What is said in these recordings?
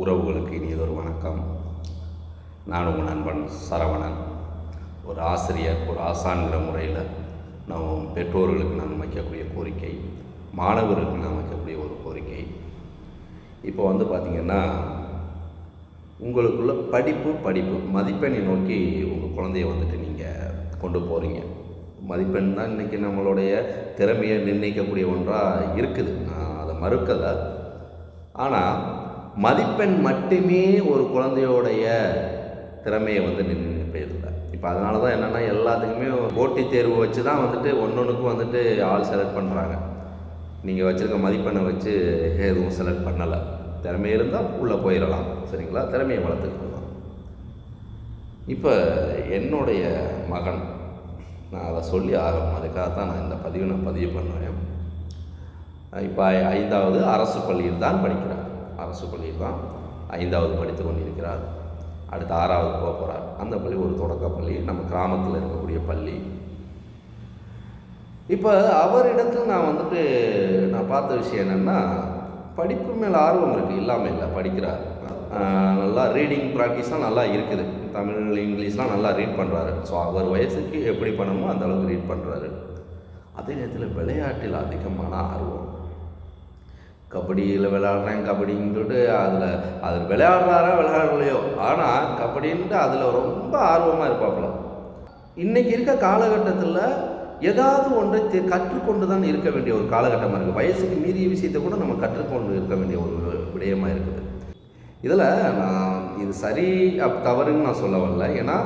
உறவுகளுக்கு இனியதொரு வணக்கம். நான் உங்கள் நண்பன் சரவணன். ஒரு ஆசிரியர் ஒரு ஆசான்கிற முறையில் நாம் பெற்றோர்களுக்கு நான் வைக்கக்கூடிய கோரிக்கை மாணவர்களுக்கு நான் வைக்கக்கூடிய ஒரு கோரிக்கை. இப்போ வந்து பார்த்திங்கன்னா உங்களுக்குள்ள படிப்பு படிப்பு மதிப்பெண்ணை நோக்கி உங்கள் குழந்தைய வந்துட்டு நீங்கள் கொண்டு போகிறீங்க மதிப்பெண் தான் இன்றைக்கி நம்மளுடைய திறமையை நிர்ணயிக்கக்கூடிய ஒன்றாக இருக்குது. நான் அதை மறுக்கலை. ஆனால் மதிப்பெண் மட்டுமே ஒரு குழந்தையோடைய திறமையை வந்து நின்று நிர்ணயிப்பதில்லை இப்போ அதனால தான் என்னென்னா எல்லாத்துக்குமே போட்டித் தேர்வு வச்சு தான் வந்துட்டு ஒன்றொன்றுக்கும் வந்துட்டு ஆள் செலக்ட் பண்ணுறாங்க நீங்கள் வச்சுருக்க மதிப்பெண்ணை வச்சு எதுவும் செலக்ட் பண்ணலை. திறமை இருந்தால் உள்ளே போயிடலாம் சரிங்களா? திறமையை வளர்த்துக்கணும் இப்போ என்னுடைய மகன் நான் அதை சொல்லி ஆகணும். அதுக்காக தான் நான் இந்த பதிவை நான் பதிவு பண்ணுவேன் இப்போ ஐந்தாவது அரசு பள்ளியில் தான் படிக்கிறேன் அரசு பள்ளியில் தான் ஐந்தாவது படித்து கொண்டிருக்கிறார். அடுத்து ஆறாவது போக போகிறார் அந்த பள்ளி ஒரு தொடக்க பள்ளி. நம்ம கிராமத்தில் இருக்கக்கூடிய பள்ளி. இப்போ அவரிடத்தில் நான் வந்துட்டு நான் பார்த்த விஷயம் என்னென்னா படிப்பு மேலே ஆர்வம் இருக்குது இல்லாமல் இல்லை படிக்கிறார். நல்லா ரீடிங் ப்ராக்டிஸ்லாம் நல்லா இருக்குது. தமிழ் இங்கிலீஷ்லாம் நல்லா ரீட் பண்ணுறாரு ஸோ அவர் வயசுக்கு எப்படி பண்ணணுமோ அந்த அளவுக்கு ரீட் பண்ணுறாரு அதே நேரத்தில் விளையாட்டில் அதிகமான ஆர்வம். கபடியில் விளையாடுறேன் கபடின்னு சொல்லிட்டு அதில் அது விளையாடுறாரா விளையாடலையோ? ஆனால் கபடின்ட்டு அதில் ரொம்ப ஆர்வமாக இருப்பாப்புல. இன்றைக்கி இருக்க காலகட்டத்தில் ஏதாவது ஒன்றை தெ கற்றுக்கொண்டு தான் இருக்க வேண்டிய ஒரு காலகட்டமாக இருக்குது வயசுக்கு மீறிய விஷயத்தை கூட நம்ம கற்றுக்கொண்டு இருக்க வேண்டிய ஒரு விடயமாக இருக்குது. இதில் நான் இது சரி அப் தவறுன்னு நான் சொல்ல வரல. ஏன்னா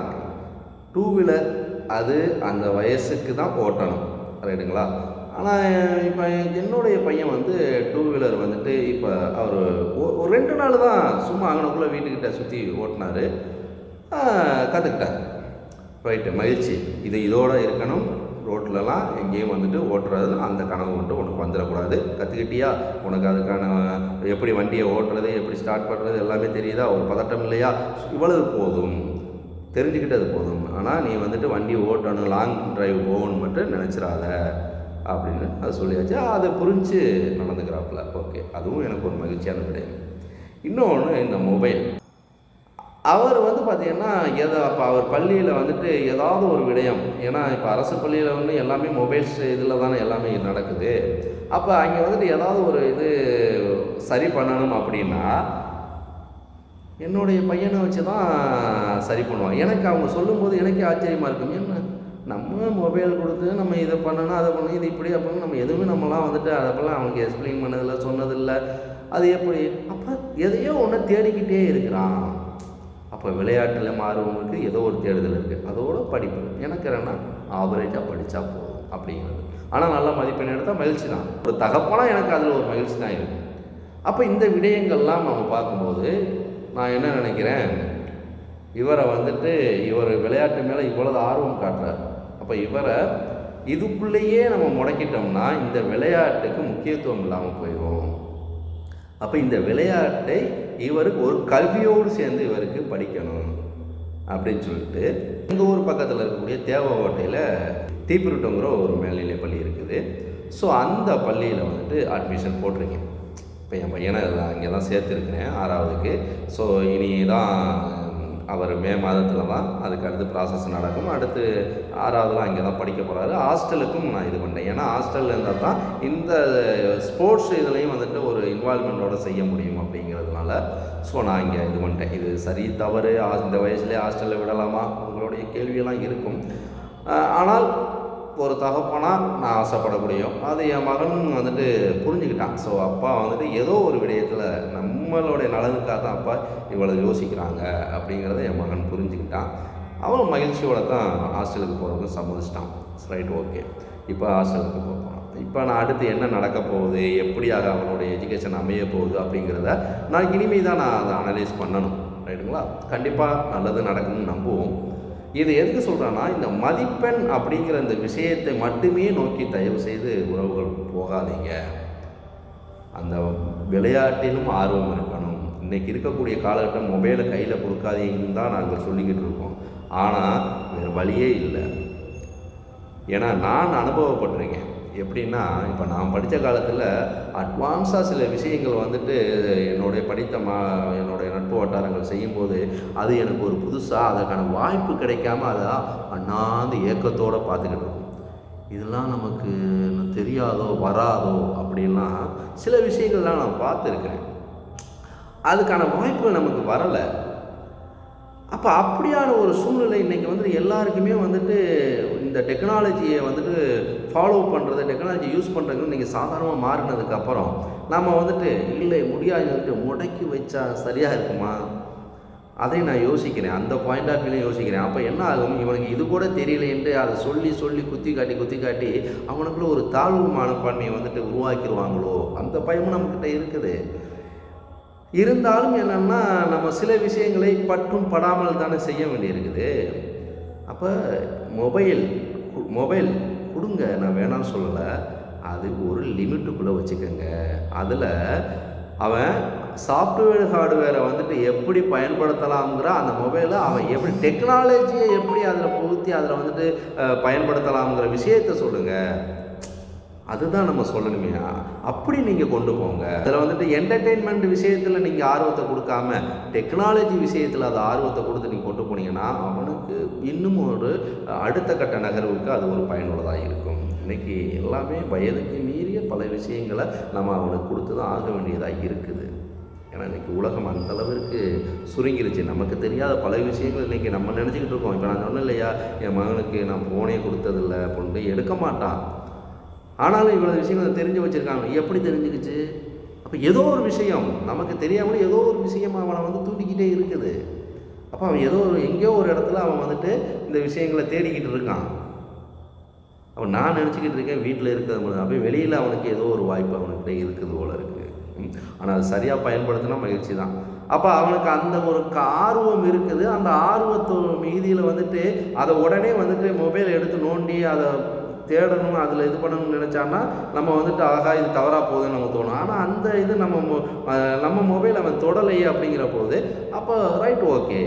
டூ வீலர் அது அந்த வயசுக்கு தான் ஓட்டணும். ரைட்டுங்களா ஆனால் இப்போ என்னுடைய பையன் வந்து டூ வீலர் வந்துட்டு இப்போ அவர் ஒரு ரெண்டு நாள் தான் சும்மா அங்கனக்குள்ளே வீட்டுக்கிட்ட சுற்றி ஓட்டினார். கற்றுக்கிட்டார் ரைட்டு மகிழ்ச்சி. இது இதோட இருக்கணும். ரோட்லலாம் எங்கேயும் வந்துட்டு ஓட்டுறது அந்த கனவு மட்டும் உனக்கு வந்துடக்கூடாது. கற்றுக்கிட்டியா உனக்கு அதுக்கான எப்படி வண்டியை ஓட்டுறது எப்படி ஸ்டார்ட் பண்ணுறது எல்லாமே தெரியுதா? ஒரு பதட்டம் இல்லையா? இவ்வளவு போதும். தெரிஞ்சுக்கிட்டது போதும். ஆனால் நீ வந்துட்டு வண்டி ஓட்டணும் லாங் ட்ரைவ் போகணும்னு மட்டும் நினச்சிடாத அப்படின்னு அதை சொல்லியாச்சு. அதை புரிஞ்சு நடந்துக்கிறாப்புல. ஓகே அதுவும் எனக்கு ஒரு மகிழ்ச்சியான விடயம் இன்னொன்று இந்த மொபைல். அவர் வந்து பார்த்திங்கன்னா எதை அப்போ அவர் பள்ளியில் வந்துட்டு ஏதாவது ஒரு விடயம். ஏன்னா இப்போ அரசு பள்ளியில் வந்து எல்லாமே மொபைல்ஸ் இதில் தானே எல்லாமே நடக்குது. அப்போ அங்கே வந்துட்டு ஏதாவது ஒரு இது சரி பண்ணணும் அப்படின்னா என்னுடைய பையனை வச்சு தான் சரி பண்ணுவான். எனக்கு அவங்க சொல்லும்போது எனக்கே ஆச்சரியமாக இருக்கும். என்ன நம்ம மொபைல் கொடுத்து நம்ம இதை பண்ணணும் அதை பண்ணணும் இது இப்படி அப்படின்னு நம்ம எதுவுமே நம்மலாம் வந்துட்டு அதெல்லாம் அவனுக்கு எக்ஸ்பிளைன் பண்ணதில்லை சொன்னதில்லை. அது எப்படி? அப்போ எதையோ ஒன்று தேடிக்கிட்டே இருக்கிறான். அப்போ விளையாட்டில் மாறுவங்களுக்கு ஏதோ ஒரு தேடுதல் இருக்குது அதோட படிப்பு. எனக்கு என்னென்னா ஆவரேஜாக படித்தா போதும் அப்படிங்கிறது. ஆனால் நல்ல மதிப்பெண் எடுத்தால் மகிழ்ச்சி தான். ஒரு தகப்பனா எனக்கு அதில் ஒரு மகிழ்ச்சி தான் இருக்குது அப்போ இந்த விடயங்கள்லாம் நம்ம பார்க்கும்போது நான் என்ன நினைக்கிறேன்? இவரை வந்துட்டு இவர் விளையாட்டு மேலே இவ்வளவு ஆர்வம் காட்டுறார். அப்போ இவரை இதுக்குள்ளேயே நம்ம முடக்கிட்டோம்னா இந்த விளையாட்டுக்கு முக்கியத்துவம் இல்லாமல் போயிடும் அப்போ இந்த விளையாட்டை இவருக்கு ஒரு கல்வியோடு சேர்ந்து இவருக்கு படிக்கணும் அப்படின்னு சொல்லிட்டு எங்கள் ஊர் பக்கத்தில் இருக்கக்கூடிய தேவகோட்டையில் தீப்பிருட்டோங்கிற ஒரு மேல்நிலை பள்ளி இருக்குது. ஸோ அந்த பள்ளியில் வந்துட்டு அட்மிஷன் போட்டிருக்கேன். இப்போ என் பையனை அங்கே தான் சேர்த்துருக்கிறேன் ஆறாவதுக்கு. ஸோ இனி தான் அவர் மே மாதத்தில் தான் அதுக்கு அடுத்து ப்ராசஸ் நடக்கும். அடுத்து ஆறாவதுலாம் அங்கே தான் படிக்க போகிறாரு ஹாஸ்டலுக்கும் நான் இது பண்ணேன் ஏன்னா ஹாஸ்டலில் இருந்தால் தான் இந்த ஸ்போர்ட்ஸ் இதுலேயும் வந்துட்டு ஒரு இன்வால்மெண்ட்டோட செய்ய முடியும் அப்படிங்கிறதுனால ஸோ நான் இங்கே இது பண்ணிட்டேன் இது சரி தவறு. இந்த வயசுலேயே ஹாஸ்டலில் விடலாமா? உங்களுடைய கேள்வியெல்லாம் இருக்கும். ஆனால் ஒரு தகப்பனாக நான் ஆசைப்படக்கூடியும் அது என் மகன் வந்துட்டு புரிஞ்சுக்கிட்டான். ஸோ அப்பா வந்துட்டு ஏதோ ஒரு விடயத்தில் நம்மளுடைய நலனுக்காக தான் அப்பா இவ்வளோ யோசிக்கிறாங்க அப்படிங்கிறத என் மகன் புரிஞ்சுக்கிட்டான். அவன் மகிழ்ச்சியோட தான் ஹாஸ்டலுக்கு போகிறதுக்கு சம்மதிச்சிட்டான். ரைட் ஓகே இப்போ ஹாஸ்டலுக்கு போகிறான் இப்போ நான் அடுத்து என்ன நடக்க போகுது? எப்படியாக அவனுடைய எஜுகேஷன் அமைய போகுது அப்படிங்கிறத நான் இனிமே தான் நான் அதை அனலைஸ் பண்ணணும். ரைட்டுங்களா கண்டிப்பாக நல்லது நடக்கும்னு நம்புவோம். இது எதுக்கு சொல்கிறேன்னா இந்த மதிப்பெண் அப்படிங்கிற இந்த விஷயத்தை மட்டுமே நோக்கி தயவு செய்து உறவுகள் போகாதீங்க. அந்த விளையாட்டிலும் ஆர்வம் இருக்கணும். இன்றைக்கி இருக்கக்கூடிய காலகட்டம் மொபைலை கையில் கொடுக்காதீங்கன்னு தான் நாங்கள் சொல்லிக்கிட்டு இருக்கோம். ஆனால் வேறு வழியே இல்லை. ஏன்னா நான் அனுபவப்பட்டிருக்கேன். எப்படின்னா இப்போ நான் படித்த காலத்தில் அட்வான்ஸாக சில விஷயங்கள் வந்துட்டு என்னுடைய படித்த மா என்னுடைய நட்பு வட்டாரங்கள் செய்யும்போது அது எனக்கு ஒரு புதுசாக அதற்கான வாய்ப்பு கிடைக்காம அதை அண்ணாந்து ஏக்கத்தோடு பார்த்துக்கிட்டு இருக்கும் இதெல்லாம் நமக்கு தெரியாதோ வராதோ அப்படின்லாம் சில விஷயங்கள்லாம் நான் பார்த்துருக்கிறேன். அதுக்கான வாய்ப்பு நமக்கு வரலை. அப்போ அப்படியான ஒரு சூழ்நிலை இன்றைக்கி வந்துட்டு எல்லாருக்குமே வந்துட்டு இந்த டெக்னாலஜியை வந்துட்டு ஃபாலோ பண்ணுறது டெக்னாலஜி யூஸ் பண்ணுறது நீங்கள் சாதாரணமாக மாறினதுக்கப்புறம் நம்ம வந்துட்டு இல்லை முடியாதுன்ட்டு முடக்கி வச்சா சரியாக இருக்குமா? அதை நான் யோசிக்கிறேன். அந்த பாயிண்ட் ஆஃப் வியூலையும் யோசிக்கிறேன். அப்போ என்ன ஆகும்? இவனுக்கு இது கூட தெரியலேன்ட்டு அதை சொல்லி சொல்லி குத்தி காட்டி குத்தி காட்டி அவனுக்குள்ள ஒரு தாழ்வு மனப்பான்மையை வந்துட்டு உருவாக்கிடுவாங்களோ அந்த பயமும் நம்மக்கிட்ட இருக்குது. இருந்தாலும் என்னென்னா நம்ம சில விஷயங்களை பட்டும் படாமல் தானே செய்ய வேண்டியிருக்குது. அப்போ மொபைல் மொபைல் கொடுங்க நான் வேணாம்னு சொல்லலை. அது ஒரு லிமிட்டுக்குள்ளே வச்சுக்கோங்க. அதில் அவன் சாஃப்ட்வேர் ஹார்ட்வேரை வந்துட்டு எப்படி பயன்படுத்தலாம்ங்கிற அந்த மொபைலை அவன் எப்படி டெக்னாலஜியை எப்படி அதில் புகுத்தி அதில் வந்துட்டு பயன்படுத்தலாம்ங்கிற விஷயத்த சொல்லுங்கள் அதுதான் நம்ம சொல்லணுமே அப்படி நீங்கள் கொண்டு போங்க. அதில் வந்துட்டு என்டர்டெயின்மெண்ட் விஷயத்தில் நீங்கள் ஆர்வத்தை கொடுக்காம டெக்னாலஜி விஷயத்தில் அது ஆர்வத்தை கொடுத்து நீங்கள் கொண்டு போனீங்கன்னா அவனுக்கு இன்னும் ஒரு அடுத்த கட்ட நகர்வுக்கு அது ஒரு பயனுள்ளதாக இருக்கும். இன்றைக்கி எல்லாமே வயதுக்கு மீறிய பல விஷயங்களை நம்ம அவனுக்கு கொடுத்து தான் ஆக வேண்டியதாக இருக்குது. ஏன்னா இன்றைக்கி உலகம் அந்த அளவிற்கு சுருங்கிருச்சு. நமக்கு தெரியாத பல விஷயங்கள் இன்றைக்கி நம்ம நினச்சிக்கிட்டு இருக்கோம். இப்போ நான் சொன்னேன் இல்லையா என் மகனுக்கு நான் ஃபோனே கொடுத்ததில்ல பொண்ணு எடுக்க மாட்டான். ஆனாலும் இவ்வளோ விஷயங்கள் தெரிஞ்சு வச்சுருக்காங்க. எப்படி தெரிஞ்சுக்கிச்சு? அப்போ ஏதோ ஒரு விஷயம். நமக்கு தெரியாமல் ஏதோ ஒரு விஷயம் அவனை வந்து தூண்டிக்கிட்டே இருக்குது. அப்போ அவன் ஏதோ ஒரு எங்கேயோ ஒரு இடத்துல அவன் வந்துட்டு இந்த விஷயங்களை தேடிக்கிட்டு இருக்கான். அவன் நான் நினச்சிக்கிட்டு இருக்கேன் வீட்டில் இருக்கிறது அப்போ வெளியில் அவனுக்கு ஏதோ ஒரு வாய்ப்பு அவனுக்கிட்ட இருக்குது போல இருக்குது ஆனால் அது சரியாக பயன்படுத்தினா மகிழ்ச்சி தான். அப்போ அவனுக்கு அந்த ஒரு ஆர்வம் இருக்குது. அந்த ஆர்வத்து மீதியில் வந்துட்டு அதை உடனே வந்துட்டு மொபைல் எடுத்து நோண்டி அதை தேடணும் அதில் இது பண்ணணும்னு நினச்சான்னா நம்ம வந்துட்டு ஆகா இது தவறாக போகுதுன்னு நமக்கு தோணும். ஆனால் அந்த இது நம்ம நம்ம மொபைல் அவன் தொடலையே அப்படிங்கிற போது அப்போ ரைட் ஓகே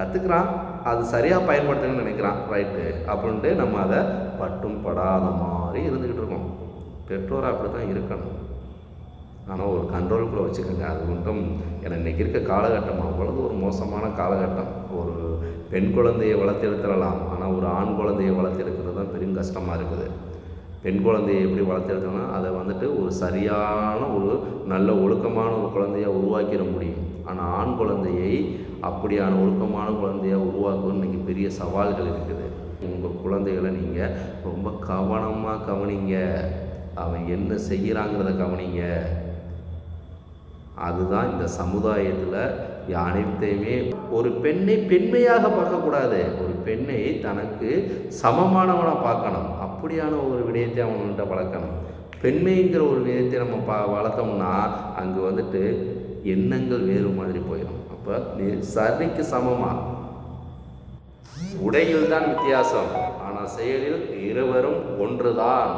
கற்றுக்குறான் அது சரியாக பயன்படுத்தணும்னு நினைக்கிறான். ரைட்டு அப்படின்ட்டு நம்ம அதை பட்டும் படாத மாதிரி இருந்துக்கிட்டு இருக்கோம். பெற்றோர் அப்படி தான் இருக்கணும். ஆனால் ஒரு கண்ட்ரோலுக்குள்ளே வச்சுக்கோங்க. அது மட்டும் ஏன்னா இன்றைக்கி இருக்க காலகட்டம்? அவ்வளவு ஒரு மோசமான காலகட்டம். ஒரு பெண் குழந்தையை வளர்த்தெடுத்துடலாம். ஆனால் ஒரு ஆண் குழந்தையை வளர்த்தெடுக்கிறது தான் பெரும் கஷ்டமாக இருக்குது. பெண் குழந்தையை எப்படி வளர்த்துருக்கோன்னா அதை வந்துட்டு ஒரு சரியான ஒரு நல்ல ஒழுக்கமான ஒரு குழந்தையாக உருவாக்கிட முடியும். ஆனால் ஆண் குழந்தையை அப்படியான ஒழுக்கமான குழந்தையாக உருவாக்குவது இன்றைக்கி பெரிய சவால்கள் இருக்குது. உங்கள் குழந்தைகளை நீங்கள் ரொம்ப கவனமாக கவனிங்க. அவன் என்ன செய்கிறாங்கிறத கவனிங்க. அதுதான் இந்த சமுதாயத்தில் அனைத்தையுமே ஒரு பெண்ணை பெண்மையாக பார்க்கக்கூடாது. ஒரு பெண்ணை தனக்கு சமமானவனாக பார்க்கணும். அப்படியான ஒரு விடயத்தை அவன்கிட்ட வளர்க்கணும். பெண்மைங்கிற ஒரு விதத்தை நம்ம பா வளர்த்தோம்னா அங்கே வந்துட்டு எண்ணங்கள் வேறு மாதிரி போயிடும். அப்போ நீ சரிக்கு சமமாக உடையில் தான் வித்தியாசம். ஆனால் செயலில் இருவரும் ஒன்றுதான்.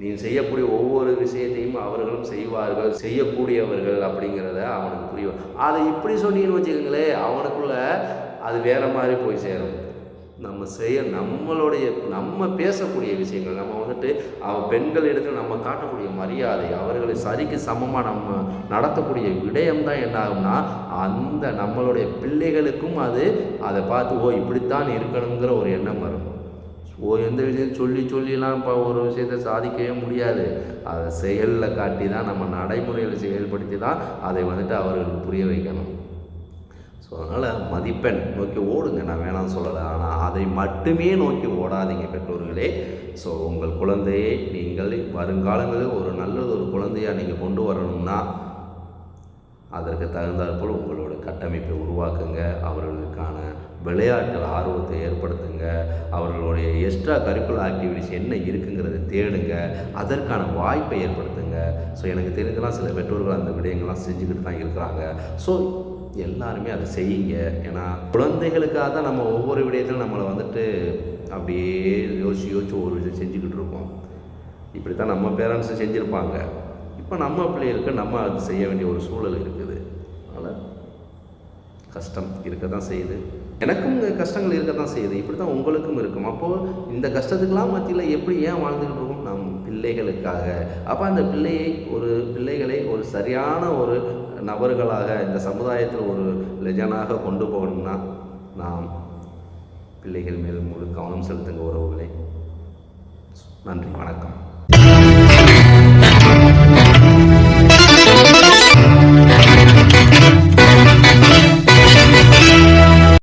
நீ செய்யக்கூடிய ஒவ்வொரு விஷயத்தையும் அவர்களும் செய்வார்கள் செய்யக்கூடியவர்கள் அப்படிங்கிறத அவனுக்கு புரியும். அதை இப்படி சொன்னீங்கன்னு வச்சுக்கோங்களேன் அவனுக்குள்ள அது வேற மாதிரி போய் சேரும். நம்ம செய்ய நம்மளுடைய நம்ம பேசக்கூடிய விஷயங்கள் நம்ம வந்துட்டு அவ பெண்கள் இடத்துல நம்ம காட்டக்கூடிய மரியாதை அவர்களை சரிக்கு சமமாக நம்ம நடத்தக்கூடிய விடயம் தான் என்ன ஆகும்னா அந்த நம்மளுடைய பிள்ளைகளுக்கும் அது அதை பார்த்து ஓ இப்படித்தான் இருக்கணுங்கிற ஒரு எண்ணம் வரும். ஓ எந்த விஷயம் சொல்லி சொல்லிலாம் இப்போ ஒரு விஷயத்தை சாதிக்கவே முடியாது. அதை செயலில் காட்டி தான் நம்ம நடைமுறையில் செயல்படுத்தி தான் அதை வந்துட்டு அவர்களுக்கு புரிய வைக்கணும். ஸோ அதனால் மதிப்பெண் நோக்கி ஓடுங்க. நான் வேணாம்னு சொல்லலை. ஆனால் அதை மட்டுமே நோக்கி ஓடாதீங்க பெற்றோர்களே. ஸோ உங்கள் குழந்தையை நீங்கள் வருங்காலங்களில் ஒரு நல்லது ஒரு குழந்தையாக நீங்கள் கொண்டு வரணும்னா அதற்கு தகுந்தாற்போல் உங்களோட கட்டமைப்பை உருவாக்குங்க. அவர்களுக்கான விளையாட்டில் ஆர்வத்தை ஏற்படுத்துங்க. அவர்களுடைய எக்ஸ்ட்ரா கரிக்குலர் ஆக்டிவிட்டிஸ் என்ன இருக்குங்கிறத தேடுங்க. அதற்கான வாய்ப்பை ஏற்படுத்துங்க. ஸோ எனக்கு தெரிஞ்சலாம் சில பெற்றோர்கள் அந்த விடயங்கள்லாம் செஞ்சுக்கிட்டு தான் இருக்கிறாங்க. ஸோ எல்லாருமே அதை செய்யுங்க. ஏன்னா குழந்தைகளுக்காக தான் நம்ம ஒவ்வொரு விடயத்திலும் நம்மளை வந்துட்டு அப்படியே யோசிச்சு யோசிச்சு ஒவ்வொரு விஷயம் செஞ்சுக்கிட்டு இருக்கோம். இப்படி தான் நம்ம பேரண்ட்ஸும் செஞ்சுருப்பாங்க. இப்போ நம்ம பிள்ளைகளுக்கு நம்ம அது செய்ய வேண்டிய ஒரு சூழல் இருக்குது. அதனால் கஷ்டம் இருக்க தான் செய்யுது. எனக்கும் கஷ்டங்கள் இருக்க தான் செய்யுது. இப்படி தான் உங்களுக்கும் இருக்கும். அப்போது இந்த கஷ்டத்துக்கெல்லாம் மத்தியில் எப்படி ஏன் வாழ்ந்துக்கிட்டு இருக்கோம்? நம் பிள்ளைகளுக்காக. அப்போ அந்த பிள்ளையை ஒரு பிள்ளைகளை ஒரு சரியான ஒரு நபர்களாக இந்த சமுதாயத்தில் ஒரு லெஜனாக கொண்டு போகணும்னா நாம் பிள்ளைகள் மேல் முழு கவனம் செலுத்துங்க உறவுகளை. நன்றி வணக்கம்.